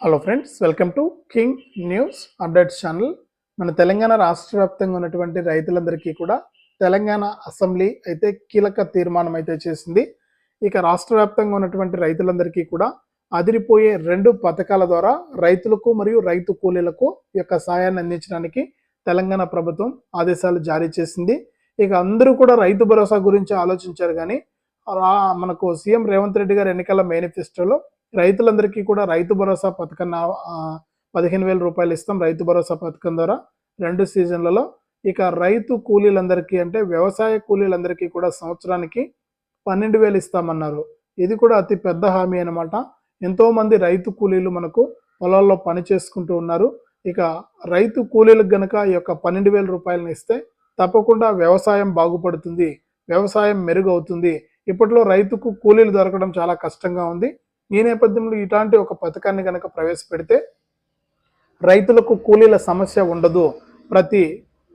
Hello friends welcome to king news updates channel మన తెలంగాణ రాష్ట్ర వ్యాప్తంగా ఉన్నటువంటి రైతులందరికీ కూడా తెలంగాణ అసెంబ్లీ అయితే కీలక తీర్మానం అయితే చేసింది. ఇక రాష్ట్ర వ్యాప్తంగా ఉన్నటువంటి రైతులందరికీ కూడా అదిరిపోయే రెండు పథకాల ద్వారా రైతులకు మరియు రైతు కూలీలకు యొక్క సాయాన్ని అందించడానికి తెలంగాణ ప్రభుత్వం ఆదేశాలు జారీ చేసింది. ఇక అందరూ కూడా రైతు భరోసా గురించి ఆలోచించారు కానీ మనకు సీఎం రేవంత్ రెడ్డి గారి ఎన్నికల మేనిఫెస్టోలో రైతులందరికీ కూడా రైతు భరోసా పథకం పదిహేను వేల రూపాయలు ఇస్తాం రైతు భరోసా పథకం ద్వారా రెండు సీజన్లలో. ఇక రైతు కూలీలందరికీ అంటే వ్యవసాయ కూలీలందరికీ కూడా సంవత్సరానికి పన్నెండు వేలు ఇస్తామన్నారు. ఇది కూడా అతి పెద్ద హామీ అన్నమాట. ఎంతోమంది రైతు కూలీలు మనకు పొలాల్లో పని చేసుకుంటూ ఉన్నారు. ఇక రైతు కూలీలకు గనక ఈ యొక్క పన్నెండు వేల రూపాయలను ఇస్తే తప్పకుండా వ్యవసాయం బాగుపడుతుంది వ్యవసాయం మెరుగవుతుంది. ఇప్పట్లో రైతుకు కూలీలు దొరకడం చాలా కష్టంగా ఉంది. ఈ నేపథ్యంలో ఇలాంటి ఒక పథకాన్ని కనుక ప్రవేశపెడితే రైతులకు కూలీల సమస్య ఉండదు. ప్రతి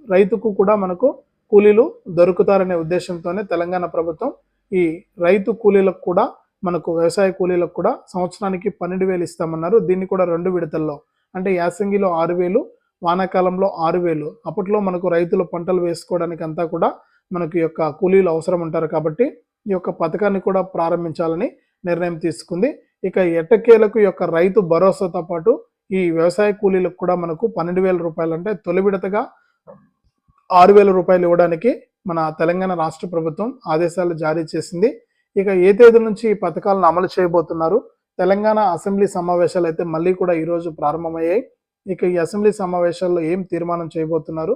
రైతుకు కూడా మనకు కూలీలు దొరుకుతారనే ఉద్దేశంతోనే తెలంగాణ ప్రభుత్వం ఈ రైతు కూలీలకు కూడా మనకు వ్యవసాయ కూలీలకు కూడా సంవత్సరానికి పన్నెండు వేలు ఇస్తామన్నారు. దీన్ని కూడా రెండు విడతల్లో. అంటే యాసంగిలో ఆరు వేలు వానాకాలంలో ఆరు వేలు. అప్పట్లో మనకు రైతులు పంటలు వేసుకోవడానికి అంతా కూడా మనకు యొక్క కూలీలు అవసరం ఉంటారు కాబట్టి ఈ యొక్క పథకాన్ని కూడా ప్రారంభించాలని నిర్ణయం తీసుకుంది. ఇక ఎట్టకేలకు యొక్క రైతు భరోసాతో పాటు ఈ వ్యవసాయ కూలీలకు కూడా మనకు పన్నెండు వేల రూపాయలు అంటే తొలి విడతగా ఆరు వేల రూపాయలు ఇవ్వడానికి మన తెలంగాణ రాష్ట్ర ప్రభుత్వం ఆదేశాలు జారీ చేసింది. ఇక ఏ తేదీ నుంచి ఈ పథకాలను అమలు చేయబోతున్నారు? తెలంగాణ అసెంబ్లీ సమావేశాలు అయితే మళ్ళీ కూడా ఈరోజు ప్రారంభమయ్యాయి. ఇక ఈ అసెంబ్లీ సమావేశాల్లో ఏం తీర్మానం చేయబోతున్నారు?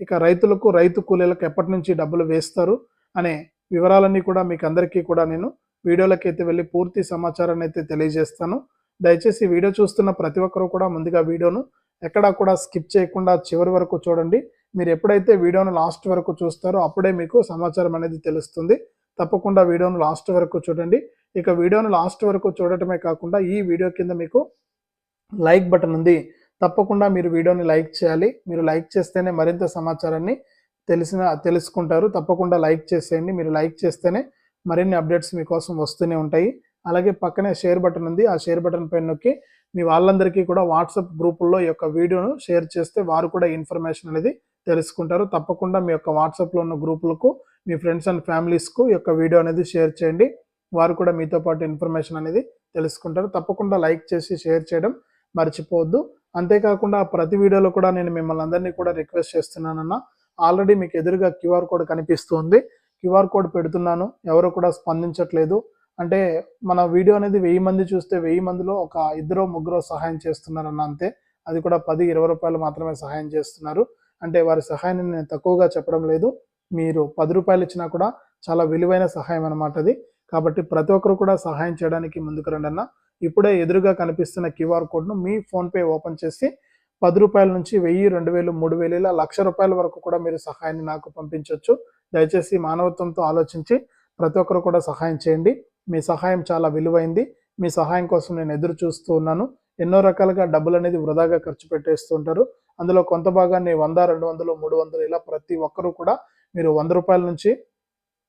ఇక రైతులకు రైతు కూలీలకు ఎప్పటి నుంచి డబ్బులు వేస్తారు? అనే వివరాలన్నీ కూడా మీకు అందరికీ కూడా నేను వీడియోలకి అయితే వెళ్ళి పూర్తి సమాచారాన్ని అయితే తెలియజేస్తాను. దయచేసి వీడియో చూస్తున్న ప్రతి ఒక్కరూ కూడా ముందుగా వీడియోను ఎక్కడా కూడా స్కిప్ చేయకుండా చివరి వరకు చూడండి. మీరు ఎప్పుడైతే వీడియోను లాస్ట్ వరకు చూస్తారో అప్పుడే మీకు సమాచారం అనేది తెలుస్తుంది. తప్పకుండా వీడియోను లాస్ట్ వరకు చూడండి. ఇక వీడియోను లాస్ట్ వరకు చూడటమే కాకుండా ఈ వీడియో కింద మీకు లైక్ బటన్ ఉంది. తప్పకుండా మీరు వీడియోని లైక్ చేయాలి. మీరు లైక్ చేస్తేనే మరింత సమాచారాన్ని తెలిసిన తెలుసుకుంటారు. తప్పకుండా లైక్ చేసేయండి. మీరు లైక్ చేస్తేనే మరిన్ని అప్డేట్స్ మీకోసం వస్తూనే ఉంటాయి. అలాగే పక్కనే షేర్ బటన్ ఉంది. ఆ షేర్ బటన్ పైన నొక్కి మీ వాళ్ళందరికీ కూడా వాట్సాప్ గ్రూపుల్లో ఈ యొక్క వీడియోను షేర్ చేస్తే వారు కూడా ఇన్ఫర్మేషన్ అనేది తెలుసుకుంటారు. తప్పకుండా మీ యొక్క వాట్సాప్లో ఉన్న గ్రూపులకు మీ ఫ్రెండ్స్ అండ్ ఫ్యామిలీస్కు ఈ యొక్క వీడియో అనేది షేర్ చేయండి. వారు కూడా మీతో పాటు ఇన్ఫర్మేషన్ అనేది తెలుసుకుంటారు. తప్పకుండా లైక్ చేసి షేర్ చేయడం మర్చిపోవద్దు. అంతేకాకుండా ప్రతి వీడియోలో కూడా నేను మిమ్మల్ని అందరినీ కూడా రిక్వెస్ట్ చేస్తున్నానన్నా. ఆల్రెడీ మీకు ఎదురుగా క్యూఆర్ కోడ్ కనిపిస్తుంది క్యూఆర్ కోడ్ పెడుతున్నాను ఎవరు కూడా స్పందించట్లేదు. అంటే మన వీడియో అనేది వెయ్యి మంది చూస్తే వెయ్యి మందిలో ఒక ఇద్దరో ముగ్గురో సహాయం చేస్తున్నారన్న అంతే. అది కూడా పది ఇరవై రూపాయలు మాత్రమే సహాయం చేస్తున్నారు. అంటే వారి సహాయాన్ని నేను తక్కువగా చెప్పడం లేదు. మీరు పది రూపాయలు ఇచ్చినా కూడా చాలా విలువైన సహాయం అన్నమాట అది. కాబట్టి ప్రతి ఒక్కరు కూడా సహాయం చేయడానికి ముందుకు రండి అన్న. ఇప్పుడే ఎదురుగా కనిపిస్తున్న క్యూఆర్ కోడ్ను మీ ఫోన్పే ఓపెన్ చేసి పది రూపాయల నుంచి వెయ్యి రెండు వేలు మూడు వేలు ఇలా లక్ష రూపాయల వరకు కూడా మీరు సహాయాన్ని నాకు పంపించవచ్చు దయచేసి మానవత్వంతో ఆలోచించి ప్రతి ఒక్కరు కూడా సహాయం చేయండి. మీ సహాయం చాలా విలువైంది. మీ సహాయం కోసం నేను ఎదురు చూస్తూ ఉన్నాను. ఎన్నో రకాలుగా డబ్బులు అనేది వృధాగా ఖర్చు పెట్టేస్తూ ఉంటారు. అందులో కొంత భాగాన్ని వంద రెండు వందలు మూడు వందలు ఇలా ప్రతి ఒక్కరూ కూడా మీరు వంద రూపాయల నుంచి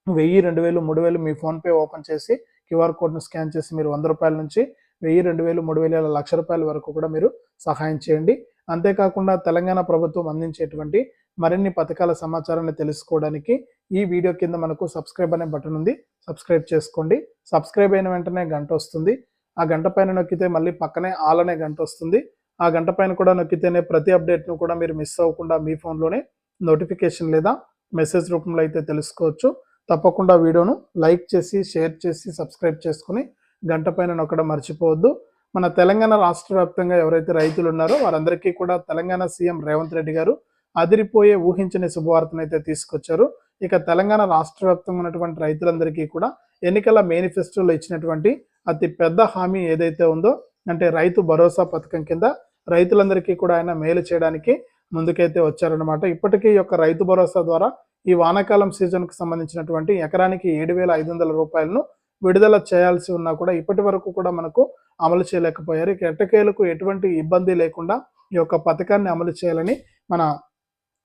వెయ్యి రెండు వేలు మూడు వేలు మీ ఫోన్పే ఓపెన్ చేసి క్యూఆర్ కోడ్ను స్కాన్ చేసి మీరు వంద రూపాయల నుంచి వెయ్యి రెండు వేలు మూడు వేల లక్ష రూపాయల వరకు కూడా మీరు సహాయం చేయండి. అంతేకాకుండా తెలంగాణ ప్రభుత్వం అందించేటువంటి మరిన్ని పథకాల సమాచారాన్ని తెలుసుకోవడానికి ఈ వీడియో కింద మనకు సబ్స్క్రైబ్ అనే బటన్ ఉంది. సబ్స్క్రైబ్ చేసుకోండి. సబ్స్క్రైబ్ అయిన వెంటనే గంట వస్తుంది. ఆ గంట పైన నొక్కితే మళ్ళీ పక్కనే ఆల్ అనే గంట వస్తుంది. ఆ గంట పైన కూడా నొక్కితేనే ప్రతి అప్డేట్ను కూడా మీరు మిస్ అవ్వకుండా మీ ఫోన్లోనే నోటిఫికేషన్ లేదా మెసేజ్ రూపంలో అయితే తెలుసుకోవచ్చు. తప్పకుండా వీడియోను లైక్ చేసి షేర్ చేసి సబ్స్క్రైబ్ చేసుకుని గంట పైన నొక్కడం మర్చిపోవద్దు. మన తెలంగాణ రాష్ట్ర వ్యాప్తంగా ఎవరైతే రైతులు ఉన్నారో వారందరికీ కూడా తెలంగాణ సీఎం రేవంత్ రెడ్డి గారు అదిరిపోయే ఊహించని శుభవార్తనైతే తీసుకొచ్చారు. ఇక తెలంగాణ రాష్ట్ర వ్యాప్తంగా ఉన్నటువంటి రైతులందరికీ కూడా ఎన్నికల మేనిఫెస్టోలో ఇచ్చినటువంటి అతి పెద్ద హామీ ఏదైతే ఉందో అంటే రైతు భరోసా పథకం కింద రైతులందరికీ కూడా ఆయన మేలు చేయడానికి ముందుకైతే వచ్చారనమాట ఇప్పటికీ యొక్క రైతు భరోసా ద్వారా ఈ వానాకాలం సీజన్కు సంబంధించినటువంటి ఎకరానికి ఏడు వేల ఐదు వందల రూపాయలను విడుదల చేయాల్సి ఉన్నా కూడా ఇప్పటి వరకు కూడా మనకు అమలు చేయలేకపోయారు. ఇక ఎట్టకేలకు ఎటువంటి ఇబ్బంది లేకుండా ఈ యొక్క పథకాన్ని అమలు చేయాలని మన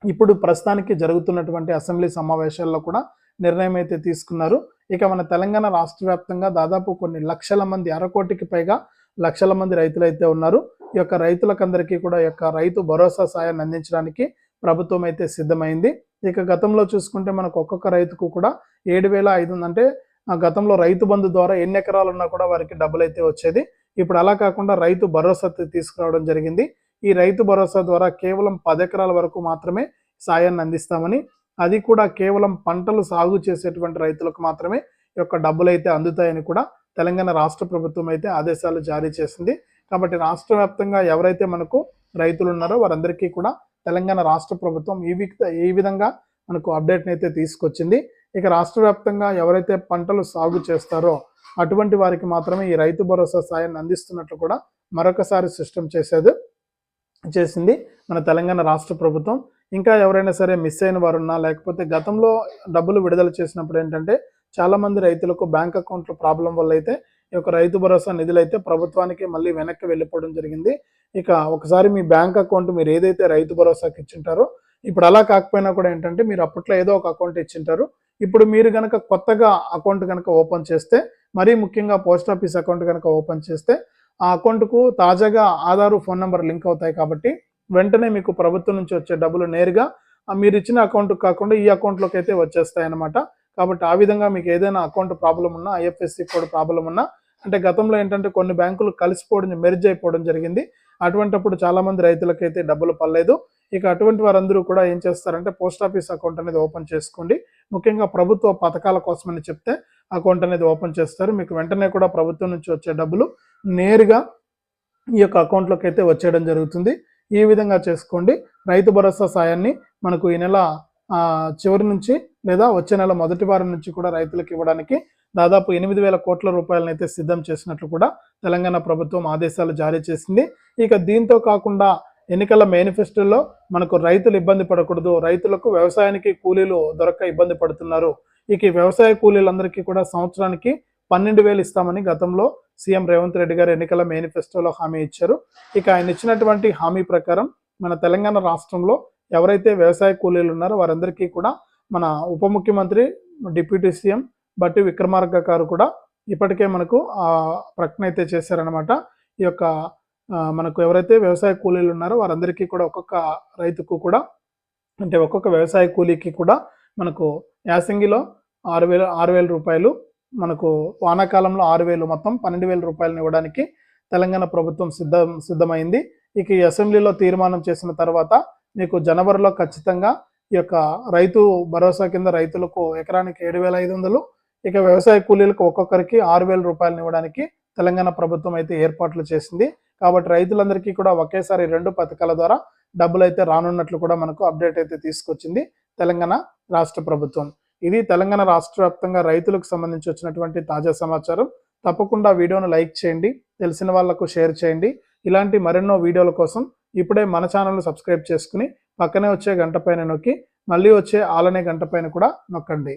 ఇప్పుడు ప్రస్తుతానికి జరుగుతున్నటువంటి అసెంబ్లీ సమావేశాల్లో కూడా నిర్ణయం అయితే తీసుకున్నారు. ఇక మన తెలంగాణ రాష్ట్ర వ్యాప్తంగా దాదాపు కొన్ని లక్షల మంది అరకోటికి పైగా లక్షల మంది రైతులు అయితే ఉన్నారు. ఈ యొక్క రైతులకందరికీ కూడా యొక్క రైతు భరోసా సాయాన్ని అందించడానికి ప్రభుత్వం అయితే సిద్ధమైంది. ఇక గతంలో చూసుకుంటే మనకు ఒక్కొక్క రైతుకు కూడా ఏడు వేల ఐదు అంటే ఆ గతంలో రైతు బంధు ద్వారా ఎన్ని ఎకరాలు ఉన్నా కూడా వారికి డబ్బులు అయితే వచ్చేది. ఇప్పుడు అలా కాకుండా రైతు భరోసా తీసుకురావడం జరిగింది. ఈ రైతు భరోసా ద్వారా కేవలం పది ఎకరాల వరకు మాత్రమే సాయాన్ని అందిస్తామని అది కూడా కేవలం పంటలు సాగు చేసేటువంటి రైతులకు మాత్రమే ఈ యొక్క డబ్బులు అయితే అందుతాయని కూడా తెలంగాణ రాష్ట్ర ప్రభుత్వం అయితే ఆదేశాలు జారీ చేసింది. కాబట్టి రాష్ట్ర వ్యాప్తంగా ఎవరైతే మనకు రైతులు ఉన్నారో వారందరికీ కూడా తెలంగాణ రాష్ట్ర ప్రభుత్వం ఈ ఈ విధంగా మనకు అప్డేట్ని అయితే తీసుకొచ్చింది. ఇక రాష్ట్ర వ్యాప్తంగా ఎవరైతే పంటలు సాగు చేస్తారో అటువంటి వారికి మాత్రమే ఈ రైతు భరోసా సాయాన్ని అందిస్తున్నట్లు కూడా మరొకసారి సిస్టమ్ చేసేది. చేసింది మన తెలంగాణ రాష్ట్ర ప్రభుత్వం. ఇంకా ఎవరైనా సరే మిస్ అయిన వారు ఉన్నా లేకపోతే గతంలో డబ్బులు విడుదల చేసినప్పుడు ఏంటంటే చాలా మంది రైతులకు బ్యాంక్ అకౌంట్లో ప్రాబ్లం వల్ల అయితే ఈ యొక్క రైతు భరోసా నిధులు అయితే ప్రభుత్వానికి మళ్ళీ వెనక్కి వెళ్ళిపోవడం జరిగింది. ఇక ఒకసారి మీ బ్యాంక్ అకౌంట్ మీరు ఏదైతే రైతు భరోసాకి ఇచ్చింటారో ఇప్పుడు అలా కాకపోయినా కూడా ఏంటంటే మీరు అప్పట్లో ఏదో ఒక అకౌంట్ ఇచ్చింటారు. ఇప్పుడు మీరు కనుక కొత్తగా అకౌంట్ కనుక ఓపెన్ చేస్తే మరీ ముఖ్యంగా పోస్ట్ ఆఫీస్ అకౌంట్ కనుక ఓపెన్ చేస్తే ఆ అకౌంట్కు తాజాగా ఆధారు ఫోన్ నెంబర్ లింక్ అవుతాయి కాబట్టి వెంటనే మీకు ప్రభుత్వం నుంచి వచ్చే డబ్బులు నేరుగా మీరు ఇచ్చిన అకౌంట్ కాకుండా ఈ అకౌంట్లోకి అయితే వచ్చేస్తాయి అన్నమాట కాబట్టి ఆ విధంగా మీకు ఏదైనా అకౌంట్ ప్రాబ్లం ఉన్నా ఐఎఫ్ఎస్సి కోడ్ ప్రాబ్లం ఉన్నా అంటే గతంలో ఏంటంటే కొన్ని బ్యాంకులు కలిసిపోవడం మెర్జ్ అయిపోవడం జరిగింది. అటువంటప్పుడు చాలామంది రైతులకైతే డబ్బులు పడలేదు. ఇక అటువంటి వారందరూ కూడా ఏం చేస్తారంటే పోస్ట్ ఆఫీస్ అకౌంట్ అనేది ఓపెన్ చేసుకోండి. ముఖ్యంగా ప్రభుత్వ పథకాల కోసమని చెప్తే అకౌంట్ అనేది ఓపెన్ చేస్తారు. మీకు వెంటనే కూడా ప్రభుత్వం నుంచి వచ్చే డబ్బులు నేరుగా ఈ యొక్క అకౌంట్లోకి అయితే వచ్చేయడం జరుగుతుంది. ఈ విధంగా చేసుకోండి. రైతు భరోసా సాయాన్ని మనకు ఈ నెల చివరి నుంచి లేదా వచ్చే నెల మొదటి వారం నుంచి కూడా రైతులకు ఇవ్వడానికి దాదాపు ఎనిమిది వేల కోట్ల రూపాయలను అయితే సిద్ధం చేసినట్లు కూడా తెలంగాణ ప్రభుత్వం ఆదేశాలు జారీ చేసింది. ఇక దీంతో కాకుండా ఎన్నికల మేనిఫెస్టోలో మనకు రైతులు ఇబ్బంది పడకూడదు. రైతులకు వ్యవసాయానికి కూలీలు దొరక్క ఇబ్బంది పడుతున్నారు. ఇక వ్యవసాయ కూలీలందరికీ కూడా సంవత్సరానికి పన్నెండు వేలు ఇస్తామని గతంలో సీఎం రేవంత్ రెడ్డి గారు ఎన్నికల మేనిఫెస్టోలో హామీ ఇచ్చారు. ఇక ఆయన ఇచ్చినటువంటి హామీ ప్రకారం మన తెలంగాణ రాష్ట్రంలో ఎవరైతే వ్యవసాయ కూలీలు ఉన్నారో వారందరికీ కూడా మన ఉప ముఖ్యమంత్రి డిప్యూటీ సీఎం బట్టి విక్రమార్క గారు కూడా ఇప్పటికే మనకు ఆ ప్రకటన అయితే చేశారనమాట ఈ యొక్క మనకు ఎవరైతే వ్యవసాయ కూలీలు ఉన్నారో వారందరికీ కూడా ఒక్కొక్క రైతుకు కూడా అంటే ఒక్కొక్క వ్యవసాయ కూలీకి కూడా మనకు యాసంగిలో ఆరు వేల ఆరు వేల రూపాయలు మనకు వానాకాలంలో ఆరు వేలు మొత్తం పన్నెండు వేల రూపాయలను ఇవ్వడానికి తెలంగాణ ప్రభుత్వం సిద్ధం సిద్ధమైంది. ఇక ఈ అసెంబ్లీలో తీర్మానం చేసిన తర్వాత మీకు జనవరిలో ఖచ్చితంగా ఈ యొక్క రైతు భరోసా కింద రైతులకు ఎకరానికి ఏడు వేల ఐదు వందలు ఇక వ్యవసాయ కూలీలకు ఒక్కొక్కరికి ఆరు వేల రూపాయలను ఇవ్వడానికి తెలంగాణ ప్రభుత్వం అయితే ఏర్పాట్లు చేసింది. కాబట్టి రైతులందరికీ కూడా ఒకేసారి రెండు పథకాల ద్వారా డబ్బులు అయితే రానున్నట్లు కూడా మనకు అప్డేట్ అయితే తీసుకొచ్చింది తెలంగాణ రాష్ట్ర ప్రభుత్వం. ఇది తెలంగాణ రాష్ట్ర వ్యాప్తంగా రైతులకు సంబంధించి వచ్చినటువంటి తాజా సమాచారం. తప్పకుండా వీడియోను లైక్ చేయండి తెలిసిన వాళ్ళకు షేర్ చేయండి. ఇలాంటి మరెన్నో వీడియోల కోసం ఇప్పుడే మన ఛానల్ను సబ్స్క్రైబ్ చేసుకుని పక్కనే వచ్చే గంట పైన నొక్కి మళ్ళీ వచ్చే ఆలనే గంట పైన కూడా నొక్కండి.